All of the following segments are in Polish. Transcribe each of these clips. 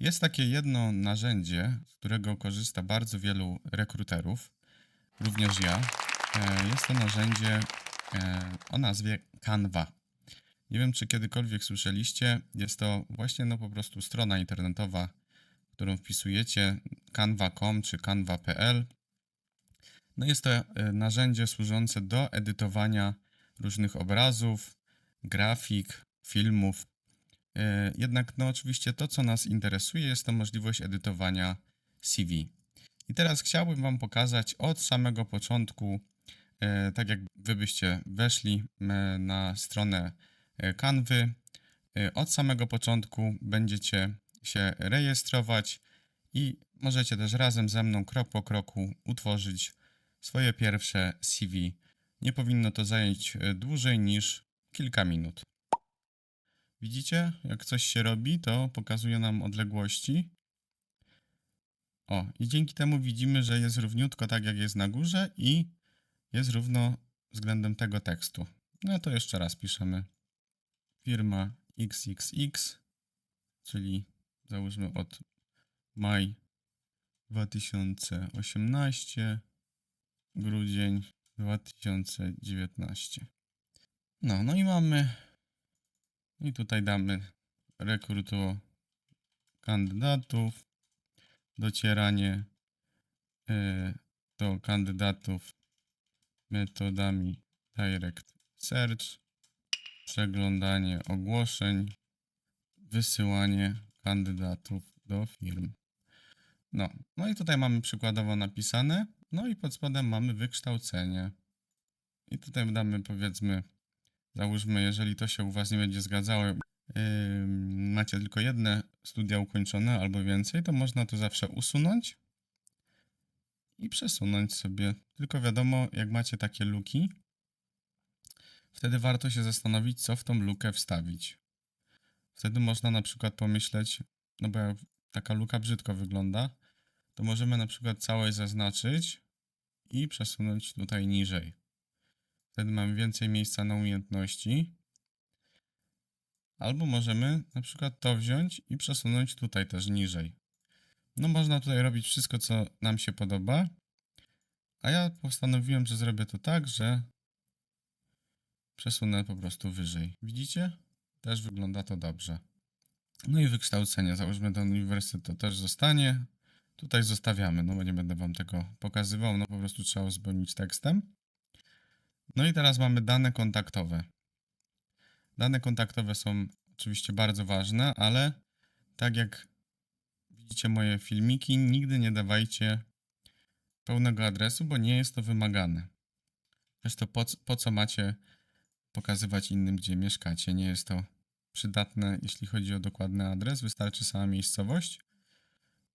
Jest takie jedno narzędzie, z którego korzysta bardzo wielu rekruterów, również ja. E, Jest to narzędzie e, o nazwie Canva. Nie wiem, czy kiedykolwiek słyszeliście. Jest to właśnie no po prostu strona internetowa, którą wpisujecie canva.com czy canva.pl. No jest to e, narzędzie służące do edytowania różnych obrazów, grafik, filmów. E, Jednak no oczywiście to, co nas interesuje, jest to możliwość edytowania CV. I teraz chciałbym Wam pokazać od samego początku, e, tak jak Wy byście weszli e, na stronę Canvy, e, od samego początku będziecie się rejestrować i możecie też razem ze mną krok po kroku utworzyć swoje pierwsze CV. Nie powinno to zająć dłużej niż kilka minut. Widzicie, jak coś się robi, to pokazuje nam odległości. O, i dzięki temu widzimy, że jest równiutko tak, jak jest na górze i jest równo względem tego tekstu. No to jeszcze raz piszemy firma XXX, czyli załóżmy od maj 2018, grudzień 2019. No, no i mamy i tutaj damy rekrutu kandydatów, docieranie e, do kandydatów metodami Direct Search, przeglądanie ogłoszeń, wysyłanie kandydatów do firm. No, no i tutaj mamy przykładowo napisane, no i pod spodem mamy wykształcenie. I tutaj damy powiedzmy Załóżmy, jeżeli to się u Was nie będzie zgadzało, yy, macie tylko jedne studia ukończone albo więcej, to można to zawsze usunąć i przesunąć sobie. Tylko wiadomo, jak macie takie luki, wtedy warto się zastanowić, co w tą lukę wstawić. Wtedy można na przykład pomyśleć, no bo jak taka luka brzydko wygląda, to możemy na przykład całość zaznaczyć i przesunąć tutaj niżej. Wtedy mamy więcej miejsca na umiejętności. Albo możemy na przykład to wziąć i przesunąć tutaj też niżej. No można tutaj robić wszystko, co nam się podoba. A ja postanowiłem, że zrobię to tak, że przesunę po prostu wyżej. Widzicie? Też wygląda to dobrze. No i wykształcenie. Załóżmy ten uniwersytet to też zostanie. Tutaj zostawiamy, no bo nie będę wam tego pokazywał, no po prostu trzeba uzupełnić tekstem. No i teraz mamy dane kontaktowe. Dane kontaktowe są oczywiście bardzo ważne, ale tak jak widzicie moje filmiki, nigdy nie dawajcie pełnego adresu, bo nie jest to wymagane. Zresztą po, po co macie pokazywać innym, gdzie mieszkacie? Nie jest to przydatne, jeśli chodzi o dokładny adres, wystarczy sama miejscowość.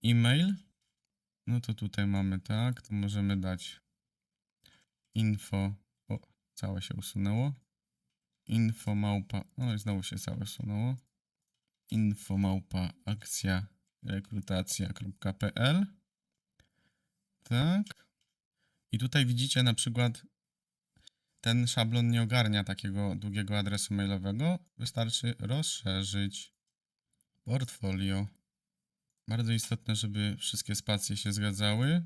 E-mail, no to tutaj mamy tak, to możemy dać info Całe się usunęło. Info małpa. No i znowu się całe usunęło. Info akcja rekrutacja.pl. Tak. I tutaj widzicie na przykład ten szablon nie ogarnia takiego długiego adresu mailowego. Wystarczy rozszerzyć portfolio. Bardzo istotne, żeby wszystkie spacje się zgadzały.